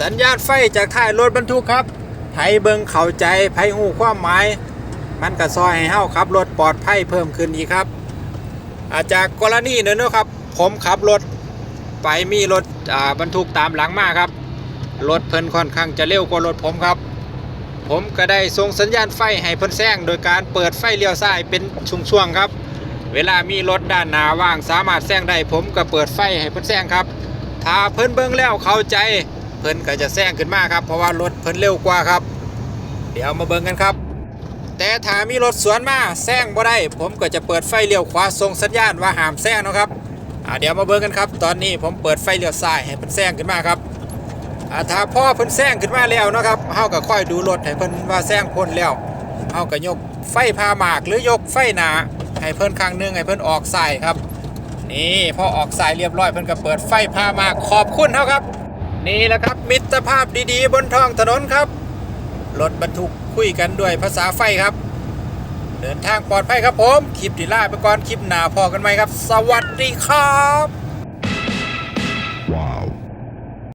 สัญญาณไฟจากท้ายรถบรรทุกครับไผเบิงเข้าใจไผหูความหมาย มันก็ซอยให้เฮาขับรถปลอดภัยเพิ่มขึ้นอีกครับ อาจจากกรณีหนึ่งเนะครับ ผมขับรถไปมีรถบรรทุกตามหลังมาครับ รถเพิ่นค่อนข้างจะเร็วกว่ารถผมครับ ผมก็ได้ส่งสัญญาณไฟให้เพิ่นแซงโดยการเปิดไฟเลี้ยวซ้ายเป็นช่วงๆครับ เวลามีรถด้านหน้าว่างสามารถแซงได้ผมก็เปิดไฟให้เพิ่นแซงครับ ถ้าเพิ่นเบิ่งแล้วเข้าใจ พิ่นก็จะแซงขึ้นมาครับเพราะว่ารถเพิ่นเร็วกว่าครับ เดี๋ยวมาเบิ่งกันครับ แต่ถ้ามีรถสวนมาแซงบ่ได้ ผมก็จะเปิดไฟเลี้ยวขวาส่งสัญญาณว่าห้ามแซงนะครับเดี๋ยวมาเบิ่งกันครับ ตอนนี้ผมเปิดไฟเลี้ยวซ้ายให้เพิ่นแซงขึ้นมาครับถ้าพ่อเพิ่นแซงขึ้นมาแล้วนะครับเฮาก็ค่อยดูรถให้เพิ่นว่าแซงพ้นแล้วเฮาก็ยกไฟพาหมากหรือยกไฟหนาให้เพิ่นข้างหนึงให้เพิ่นออกซ้ายครับ นี่พอออกสายเรียบร้อยเพิ่นก็เปิดไฟพามากขอบคุณเขาครับ นี่แหละครับมิตรภาพดีๆ บนท้องถนนครับ รถบรรทุกคุยกันด้วยภาษาไฟครับ เดินทางปลอดภัยครับผม คลิปดีล่าไปก่อนคลิปหนาพอกันไหมครับ สวัสดีครับ